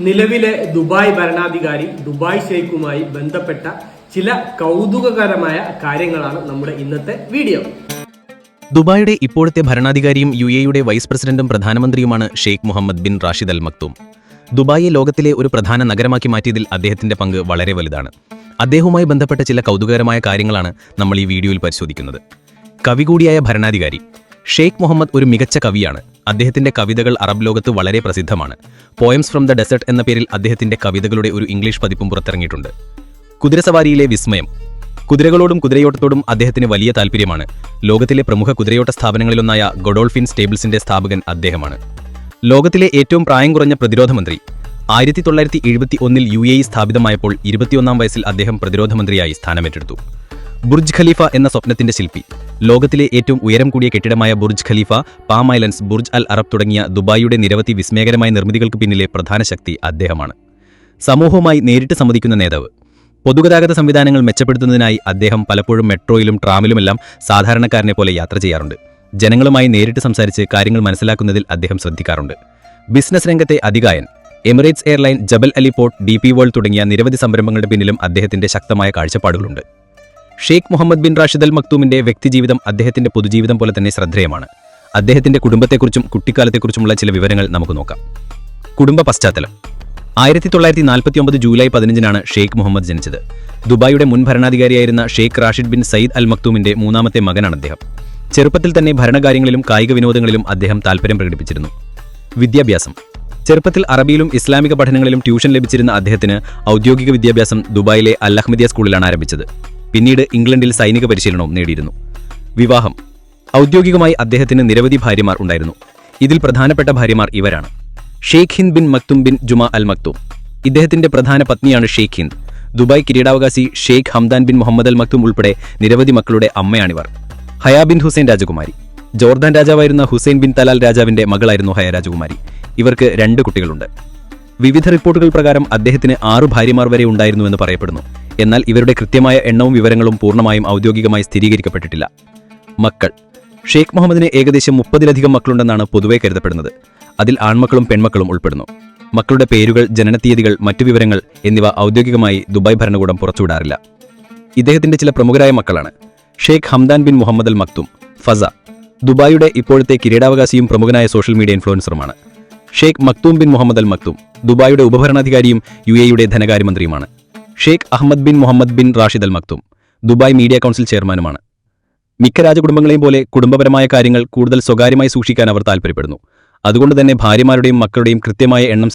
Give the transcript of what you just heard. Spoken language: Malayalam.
നിലവിലെ ദുബായ് ഭരണാധികാരി ദുബായ് ഷെയ്ഖുമായി ബന്ധപ്പെട്ട ചില കൗതുകകരമായ കാര്യങ്ങളാണ് നമ്മുടെ ഇന്നത്തെ വീഡിയോ. ദുബായുടെ ഇപ്പോഴത്തെ ഭരണാധികാരിയും യു എയുടെ വൈസ് പ്രസിഡന്റും പ്രധാനമന്ത്രിയുമാണ് Sheikh Mohammed bin Rashid Al Maktoum. ദുബായിയെ ലോകത്തിലെ ഒരു പ്രധാന നഗരമാക്കി മാറ്റിയതിൽ അദ്ദേഹത്തിന്റെ പങ്ക് വളരെ വലുതാണ്. അദ്ദേഹവുമായി ബന്ധപ്പെട്ട ചില കൗതുകകരമായ കാര്യങ്ങളാണ് നമ്മൾ ഈ വീഡിയോയിൽ പരിശോധിക്കുന്നത്. കവി കൂടിയായ ഭരണാധികാരി ഷെയ്ഖ് മുഹമ്മദ് ഒരു മികച്ച കവിയാണ്. അദ്ദേഹത്തിന്റെ കവിതകൾ അറബ് ലോകത്ത് വളരെ പ്രസിദ്ധമാണ്. പോയംസ് ഫ്രം ദ ഡെസേർട്ട് എന്ന പേരിൽ അദ്ദേഹത്തിന്റെ കവിതകളുടെ ഒരു ഇംഗ്ലീഷ് പതിപ്പും പുറത്തിറങ്ങിയിട്ടുണ്ട്. കുതിരസവാരിയിലെ വിസ്മയം. കുതിരകളോടും കുതിരയോട്ടത്തോടും അദ്ദേഹത്തിന് വലിയ താൽപ്പര്യമാണ് ലോകത്തിലെ പ്രമുഖ കുതിരയോട്ട സ്ഥാപനങ്ങളിലൊന്നായ ഗൊഡോൾഫിൻ സ്റ്റേബിൾസിന്റെ സ്ഥാപകൻ അദ്ദേഹമാണ്. ലോകത്തിലെ ഏറ്റവും പ്രായം കുറഞ്ഞ പ്രതിരോധ മന്ത്രി ആയിരത്തി തൊള്ളായിരത്തി എഴുപത്തി ഒന്നിൽ യു എ സ്ഥാപിതമായപ്പോൾ ഇരുപത്തിയൊന്നാം വയസ്സിൽ അദ്ദേഹം പ്രതിരോധ മന്ത്രിയായി സ്ഥാനമേറ്റെടുത്തു. ബുർജ് ഖലീഫ എന്ന സ്വപ്നത്തിന്റെ ശില്പി. ലോകത്തിലെ ഏറ്റവും ഉയരം കൂടിയ കെട്ടിടമായ Burj Khalifa Palm Islands Burj Al Arab തുടങ്ങിയ ദുബായിയുടെ നിരവധി വിസ്മയകരമായ നിർമ്മിതികൾക്ക് പിന്നിലെ പ്രധാന ശക്തി അദ്ദേഹമാണ്. സമൂഹവുമായി നേരിട്ട് സംവദിക്കുന്ന നേതാവ്. പൊതുഗതാഗത സംവിധാനങ്ങൾ മെച്ചപ്പെടുത്തുന്നതിനായി അദ്ദേഹം പലപ്പോഴും മെട്രോയിലും ട്രാമിലുമെല്ലാം സാധാരണക്കാരനെ പോലെ യാത്ര ചെയ്യാറുണ്ട്. ജനങ്ങളുമായി നേരിട്ട് സംസാരിച്ച് കാര്യങ്ങൾ മനസ്സിലാക്കുന്നതിൽ അദ്ദേഹം ശ്രദ്ധിക്കാറുണ്ട്. ബിസിനസ് രംഗത്തെ അധികായൻ Emirates airline Jebel Ali port D P World തുടങ്ങിയ നിരവധി സംരംഭങ്ങളുടെ പിന്നിലും അദ്ദേഹത്തിന്റെ ശക്തമായ കാഴ്ചപ്പാടുകളുണ്ട്. Sheikh Mohammed bin Rashid Al മക്തൂമിന്റെ വ്യക്തിജീവിതം അദ്ദേഹത്തിന്റെ പൊതുജീവിതം പോലെ തന്നെ ശ്രദ്ധേയമാണ്. അദ്ദേഹത്തിന്റെ കുടുംബത്തെക്കുറിച്ചും കുട്ടിക്കാലത്തെക്കുറിച്ചുമുള്ള ചില വിവരങ്ങൾ നമുക്ക് നോക്കാം. കുടുംബ പശ്ചാത്തലം. ആയിരത്തി തൊള്ളായിരത്തി നാൽപ്പത്തി ഒമ്പത് ജൂലൈ പതിനഞ്ചിനാണ് ഷെയ്ഖ് മുഹമ്മദ് ജനിച്ചത്. ദുബായിയുടെ മുൻ ഭരണാധികാരിയായിരുന്ന Sheikh Rashid bin Saeed Al മക്തൂമിന്റെ മൂന്നാമത്തെ മകനാണ് അദ്ദേഹം. ചെറുപ്പത്തിൽ തന്നെ ഭരണകാര്യങ്ങളിലും കായിക വിനോദങ്ങളിലും അദ്ദേഹം താൽപര്യം പ്രകടിപ്പിച്ചിരുന്നു. വിദ്യാഭ്യാസം. ചെറുപ്പത്തിൽ അറബിയിലും ഇസ്ലാമിക പഠനങ്ങളിലും ട്യൂഷൻ ലഭിച്ചിരുന്ന അദ്ദേഹത്തിന് ഔദ്യോഗിക വിദ്യാഭ്യാസം ദുബായിലെ അൽ അഹമ്മദിയ സ്കൂളിലാണ് ആരംഭിച്ചത്. പിന്നീട് ഇംഗ്ലണ്ടിൽ സൈനിക പരിശീലനവും നേടിയിരുന്നു. വിവാഹം. ഔദ്യോഗികമായി അദ്ദേഹത്തിന് നിരവധി ഭാര്യമാർ ഉണ്ടായിരുന്നു. ഇതിൽ പ്രധാനപ്പെട്ട ഭാര്യമാർ ഇവരാണ്. Sheikh Hind bin Maktoum bin Juma Al Maktoum. ഇദ്ദേഹത്തിന്റെ പ്രധാന പത്നിയാണ് ഷെയ്ഖ് ഹിന്ദ്. ദുബായ് കിരീടാവകാശി Sheikh Hamdan bin Mohammed Al Maktoum ഉൾപ്പെടെ നിരവധി മക്കളുടെ അമ്മയാണിവർ. ഹയാ ബിൻ ഹുസൈൻ രാജകുമാരി. ജോർദാൻ രാജാവായിരുന്ന ഹുസൈൻ ബിൻ തലാൽ രാജാവിന്റെ മകളായിരുന്നു ഹയ രാജകുമാരി. ഇവർക്ക് രണ്ട് കുട്ടികളുണ്ട്. വിവിധ റിപ്പോർട്ടുകൾ പ്രകാരം അദ്ദേഹത്തിന് ആറു ഭാര്യമാർ വരെ ഉണ്ടായിരുന്നുവെന്ന് പറയപ്പെടുന്നു. എന്നാൽ ഇവരുടെ കൃത്യമായ എണ്ണവും വിവരങ്ങളും പൂർണമായും ഔദ്യോഗികമായി സ്ഥിരീകരിക്കപ്പെട്ടിട്ടില്ല. മക്കൾ. ഷെയ്ഖ് മുഹമ്മദിന് ഏകദേശം മുപ്പതിലധികം മക്കളുണ്ടെന്നാണ് പൊതുവെ കരുതപ്പെടുന്നത്. അതിൽ ആൺമക്കളും പെൺമക്കളും ഉൾപ്പെടുന്നു. മക്കളുടെ പേരുകൾ ജനനത്തീയതികൾ മറ്റു വിവരങ്ങൾ എന്നിവ ഔദ്യോഗികമായി ദുബായ് ഭരണകൂടം പുറത്തുവിടാറില്ല. ഇദ്ദേഹത്തിന്റെ ചില പ്രമുഖരായ മക്കളാണ്. Sheikh Hamdan bin Mohammed Al Maktoum Fazza. ദുബായിയുടെ ഇപ്പോഴത്തെ കിരീടാവകാശിയും പ്രമുഖനായ social media ഇൻഫ്ലുവൻസറുമാണ്. Sheikh Maktoum bin Mohammed Al Maktoum ദുബായിയുടെ ഉപഭരണാധികാരിയും യു എയുടെ ധനകാര്യമന്ത്രിയുമാണ്. Sheikh Ahmed bin Mohammed bin Rashid Al Maktoum Dubai media council ചെയർമാനുമാണ്. മിക്ക രാജകുടുംബങ്ങളെയും പോലെ കുടുംബപരമായ കാര്യങ്ങൾ കൂടുതൽ സ്വകാര്യമായി സൂക്ഷിക്കാൻ അവർ താൽപ്പര്യപ്പെടുന്നു. അതുകൊണ്ട് തന്നെ ഭാര്യമാരുടെയും മക്കളുടെയും കൃത്യമായ എണ്ണം